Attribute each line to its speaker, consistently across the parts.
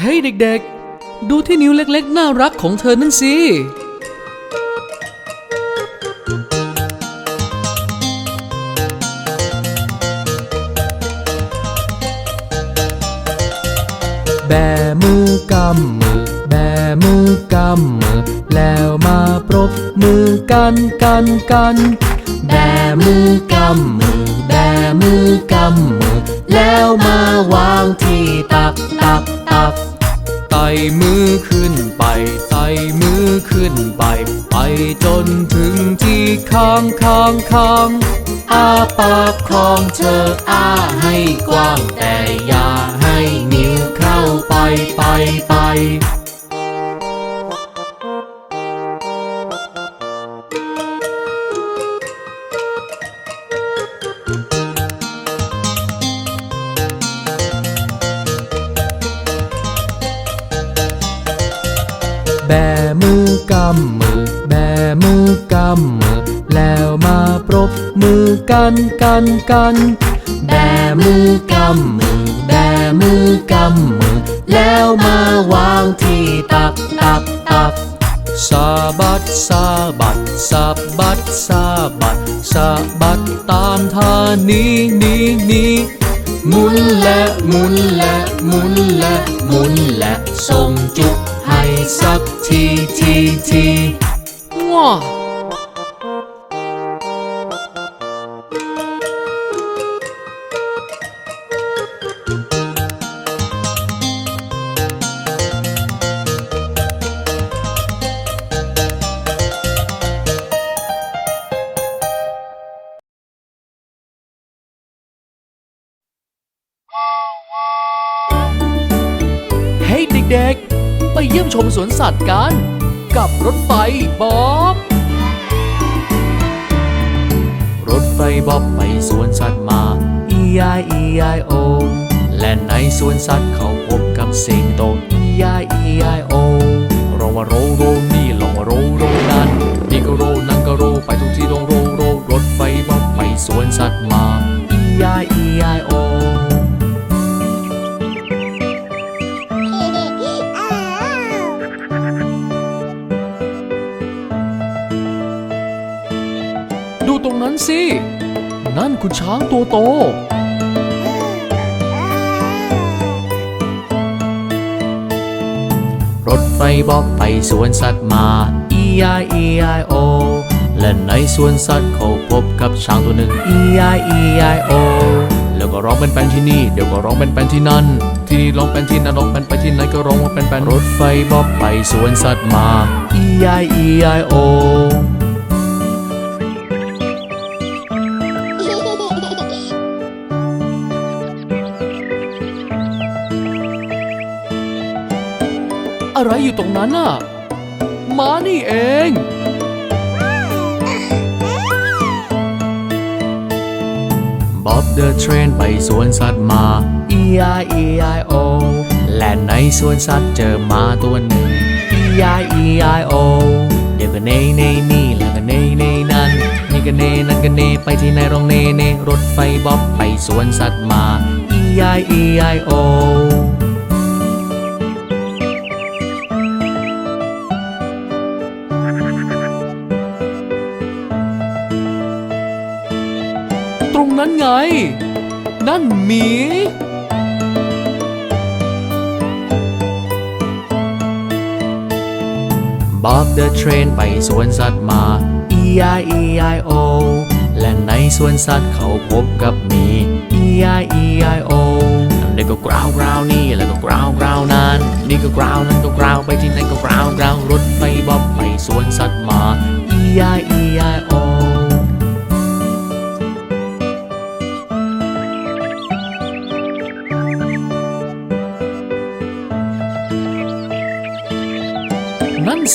Speaker 1: เฮ้ยเด็กๆ ดูที่นิ้วเล็กๆ น่ารักของเธอนั่นสิ แบมือกำมือ แบมือกำมือ แล้วมาปรบมือกันกันกัน แบมือกำมือ แบมือกำมือ แล้วมาวางที่ตักตักตัก ไต่มือขึ้นไปไต่มือขึ้นไป ไปจนถึงที่ข้างข้างข้างอาปากของเธออ้าให้กว้างแต่อย่าให้ กันกันกันแบมือกำมือแบมือกำมือ แล้วมาวางที่ตักตักตักสะบัดสะบัดสะบัดสะบัดสะบัดตามท่านี้นี้นี้หมุนและหมุนและหมุนและหมุนและส่งจุกให้สักทีทีทีว้า ด็กๆ ไปเยี่ยมชมสวนสัตว์กัน กับรถไฟบ๊อบ รถไฟบ๊อบไปสวนสัตว์มา E-I-E-I-O และในสวนสัตว์เขาพบกับสิงโต E-I-E-I-O เราว่าโรโรนี่ลองว่าโรโรนั่นนี่ก็โรนั่นก็โรไปทุกที่ต้องโรโรรถไฟบ๊อบไปสวนสัตว์มา E-I-E-I-O ดู คุณช้างตัวโต รถไฟบอกไปสวนสัตว์มา E-I-E-I-O และในสวนสัตว์เขาพบกับช้างตัวหนึ่ง E-I-E-I-O แล้วก็ร้องเป็นแปนที่นี่ เดี๋ยวก็ร้องเป็นแปนที่นั่น ที่นี่ร้องเป็นที่นั่นร้องเป็นไปที่ไหนก็ร้องว่าเป็นแปนรถไฟบอกไปสวนสัตว์มา E-I-E-I-O อะไรอยู่ตรงนั้นน่ะม้านี่เอง บ๊อบเดอะเทรนไปสวนสัตว์มา E-I-E-I-O และในสวนสัตว์เจอหมาตัวหนึ่ง E-I-E-I-O เดี๋ยวก็เนเนนี่แล้วก็เนเนนั่นนี่ก็เนนั่นก็เนไปที่ไหนร้องเนเนรถไฟบ๊อบไปสวนสัตว์มา E-I-E-I-O ตรง นั้นไง นั่นหมี บอบเดอะเทรนไปสวนสัตว์มา E-I-E-I-O และในสวนสัตว์เขาพบกับหมี E-I-E-I-O นี่ก็กราวกราวนี่แล้วก็กราวกราวนั่นนี่ก็กราวนั่นก็กราวไปที่ไหนก็กราวกราวรถไฟบอบไปสวนสัตว์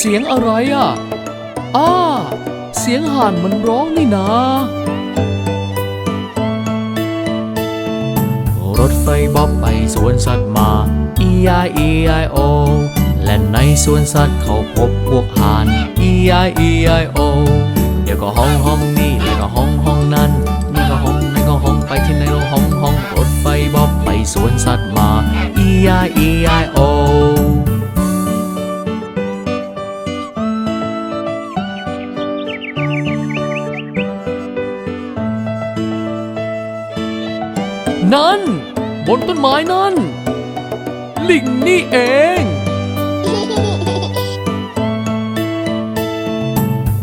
Speaker 1: เสียงอะไรอะ อ้า เสียงห่านมันร้องนี่นะ รถไฟบ๊อบไปสวนสัตว์มา E-I-E-I-O และในสวนสัตว์เขาพบพวกห่าน E-I-E-I-O เดี๋ยวก็ห้องห้องนี่แล้วก็ห้องห้องนั่นนี่ก็ห้องนั่นก็ห้องไปที่ไหนเราห้องห้องรถไฟบ๊อบไปสวนสัตว์มา E E-I-E-I-O นั่น บนต้นไม้นั่น ลิงนี่เอง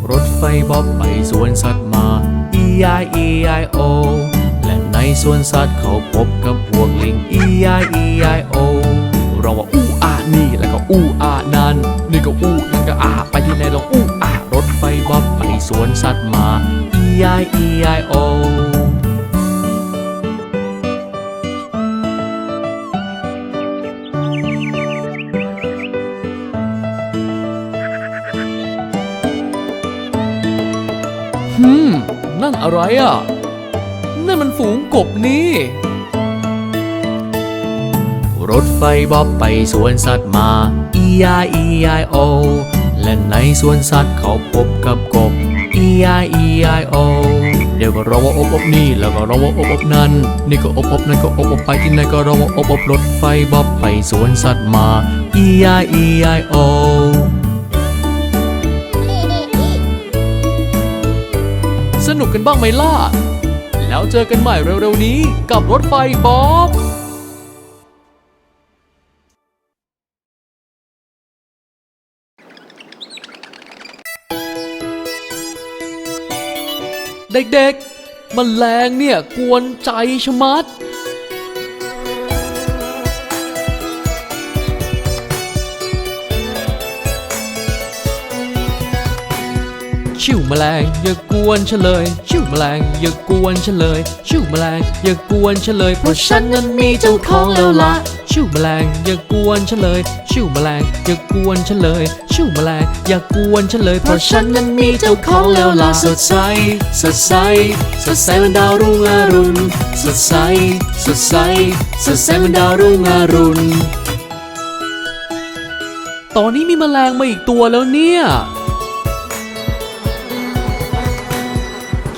Speaker 1: รถไฟบ๊อบไปสวนสัตว์มา E-I-E-I-O และในสวนสัตว์เขาพบกับพวกลิง E-I-E-I-O เราว่าอู้อานี่แล้วก็อู้อานั่นนี่ก็อู้นั่นก็อาไปที่ไหนลองอู้อารถไฟบ๊อบไปสวนสัตว์มา E-I-E-I-O นั่นอะไรอะ นั่นมันฝูงกบนี่ รถไฟบ๊อบไปสวนสัตว์มา E-I-E-I-O และในสวนสัตว์เขาพบกับกบ E-I-E-I-O เดี๋ยวก็ร้องว่าอบอบนี่ แล้วก็ร้องว่าอบอบนั่น นี่ก็อบอบนั่นก็อบอบไปที่ไหนก็ร้องว่าอบอบรถไฟบ๊อบไปสวนสัตว์มา E-I-E-I-O สนุก กันบ้างไหมล่ะ แล้วเจอกันใหม่เร็วๆนี้กับรถไฟบ๊อบเด็กๆมันแรงเนี่ยกวนใจชะมัด ชิวแมลงอย่ากวนฉันเลย ชิวแมลงอย่ากวนฉันเลย ชิวแมลงอย่ากวนฉันเลย เพราะฉันนั้นมีเจ้าของแล้วล่ะชิวแมลงอย่ากวนฉันเลย ชิวแมลงอย่ากวนฉันเลย ชิวแมลงอย่ากวนฉันเลย เพราะฉันนั้นมีเจ้าของแล้วล่ะ
Speaker 2: สดใส สดใส สดใสเหมันดาวรุ่งอรุณ สดใส สดใส สดใสเหมันดาวรุ่งอรุณ
Speaker 1: ตอนนี้มีแมลงมาอีกตัวแล้วเนี่ย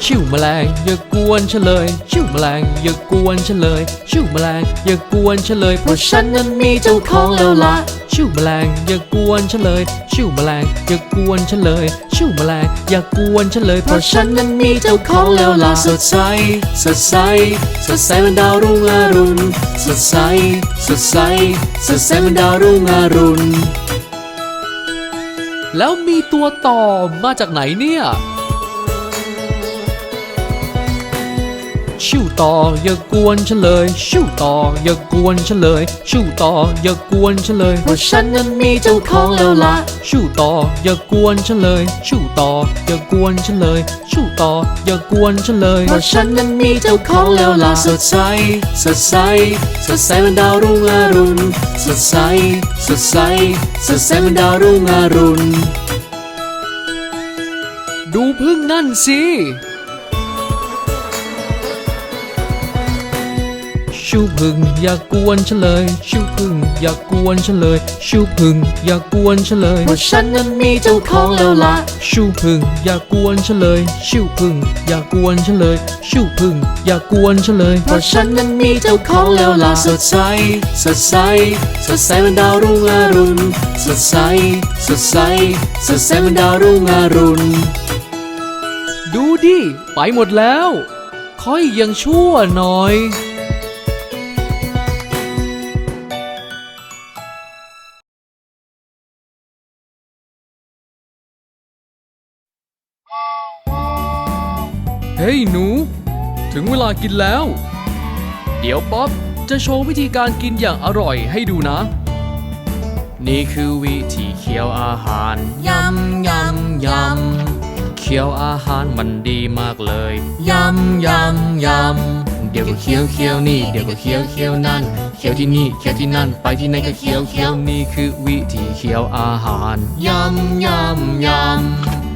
Speaker 1: ชิวแมลงอย่ากวนฉันเลย ชิวแมลงอย่ากวนฉันเลย ชิวแมลงอย่ากวนฉันเลย เพราะฉันนั้นมีเจ้าของแล้วล่ะชิวแมลงอย่ากวนฉันเลย ชิวแมลงอย่ากวนฉันเลย ชิวแมลงอย่ากวนฉันเลย เพราะฉันนั้นมีเจ้าของแล้วล่ะ
Speaker 2: สดใสสดใสสดใสเหมันดาวรุ่งอรุณสดใสสดใสสดใสเหมันดาวรุ่งอรุณ
Speaker 1: แล้วมีตัวต่อมาจากไหนเนี่ย ชิวต่ออย่ากวนฉันเลย ชิวต่ออย่ากวนฉันเลย ชิวต่ออย่ากวนฉันเลยเพราะฉันนั้นมีเจ้าของแล้วล่ะชิวต่ออย่ากวนฉันเลย ชิวต่ออย่ากวนฉันเลย ชิวต่ออย่ากวนฉันเลยเพราะฉันนั้นมีเจ้าของแล้วล่ะ
Speaker 2: สดใสสดใสสดใสเหมันดาวรุ่งอรุณสดใสสดใสสดใสเหมันดาวรุ่งอรุณ
Speaker 1: ดูพึ่งนั่นสิ ชิวพึ่งอย่ากวนฉันเลยชิวพึ่งอย่ากวนฉันเลยชิวพึ่งอย่ากวนฉันเลยเพราะฉันนั้นมีเจ้าของแล้วล่ะชิวพึ่งอย่ากวนฉันเลยชิวพึ่งอย่ากวนฉันเลยชิวพึ่งอย่ากวนฉันเลยเพราะฉันนั้นมีเจ้าของแล้วล่ะ
Speaker 2: สดใสสดใสสดใสเหมันดาวรุ่งอรุณสดใสสดใสสดใสเหมันดาวรุ่งอรุณ
Speaker 1: ดูดิ ไปหมดแล้วคอยยังชั่วหน่อย ถึงเวลากินแล้ว เดี๋ยวป๊อปจะโชว์วิธีการกินอย่างอร่อยให้ดูนะ นี่คือวิธีเคี้ยวอาหารยำยำยำเคี้ยวอาหารมันดีมากเลยยำยำยำเดี๋ยวก็เคี้ยวเคี้ยวนี่เดี๋ยวก็เคี้ยวเคี้ยวนั่นเคี้ยวที่นี่เคี้ยวที่นั่น ไปที่ไหนก็เคี้ยวเคี้ยวนี่คือวิธีเคี้ยวอาหารยำยำยำ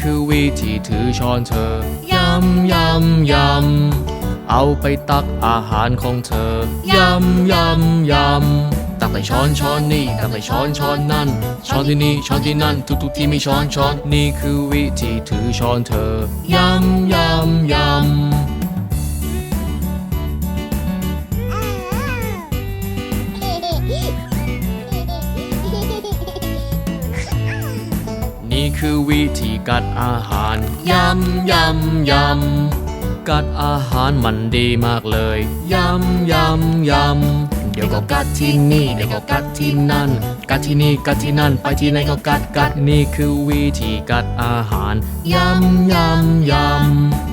Speaker 1: คือวิธีถือช้อนเธอยำยำยำเอาไปตักอาหารของเธอยำยำยำตั
Speaker 2: ตักแต่ช้อนช้อนนี่ตักแต่ช้อนช้อนนั่น ช้อนที่นี่ช้อนที่นั่น ทุกทุกๆที่มีช้อนช้อน
Speaker 1: นี่คือวิธีถือช้อนเธอ
Speaker 2: ยำ
Speaker 1: กัดอาหาร
Speaker 2: ยำยำย
Speaker 1: กัดอาหารมันดีมากเลยำ
Speaker 2: ยำยำยำเดี๋ยวก็กัดที่นี่เดี๋ยวก็กัดที่นั่น กัดที่นี่กัดที่นั่น ไปที่ไหนก็กัดกัด
Speaker 1: นี่คือวิธีกัดอาหาร
Speaker 2: ยำยำยำ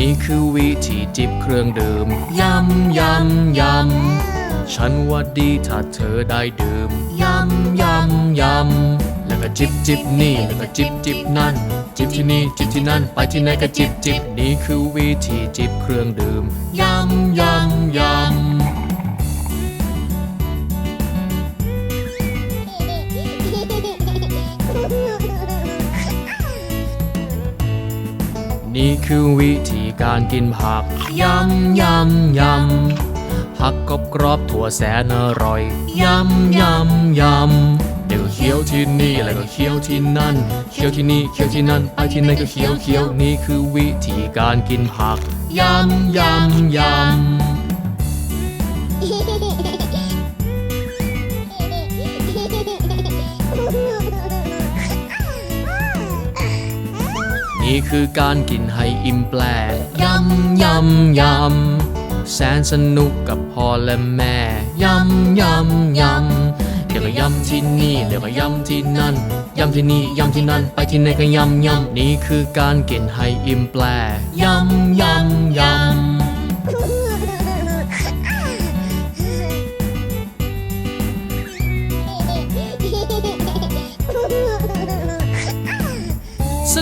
Speaker 1: นี่คือวิธีจิบเครื่องดื่ม
Speaker 2: ยำยำยำ
Speaker 1: ฉันว่าดีถ้าเธอได้ดื่ม
Speaker 2: ยำยำยำแล้วก็จิบจิบนี่แล้วก็จิบจิบนั่น จิบที่นี่จิบที่นั่น ไปที่ไหนก็จิบจิบ
Speaker 1: นี่คือวิธีจิบเครื่องดื่ม
Speaker 2: ยำยำ
Speaker 1: นี่คือวิธีการกินผัก
Speaker 2: ยำยำยำ
Speaker 1: ผักกรอบกรอบถั่วแสนอร่อย
Speaker 2: ยำยำยำ
Speaker 1: เดี๋ยวเคี้ยวที่นี่แล้วก็เคี้ยวที่นั่น เคี้ยวที่นี่เคี้ยวที่นั่นไปที่ไหนก็เคี้ยวเคี้ยวนี่คือวิธีการกินผัก
Speaker 2: ยำยำยำ
Speaker 1: นี่คือการกินให้อิ่มแปลก
Speaker 2: ยำยำย
Speaker 1: แสนสนุกกับพ่อและแม่ำ
Speaker 2: ยำยำยำเดี๋ยวก็ยำที่นี่เดี๋ยวก็ยำที่นั่นยำที่นี่ยำที่นั่นไปที่ไหนก็ยำยำ
Speaker 1: นี่คือการกินให้อิ่มแปลก
Speaker 2: ยำยำยำ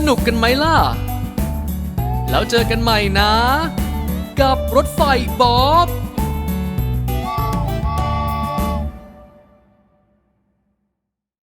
Speaker 1: นุกกันไหมล่ะ แล้วเจอกันใหม่นะ กับรถไฟบ๊อบ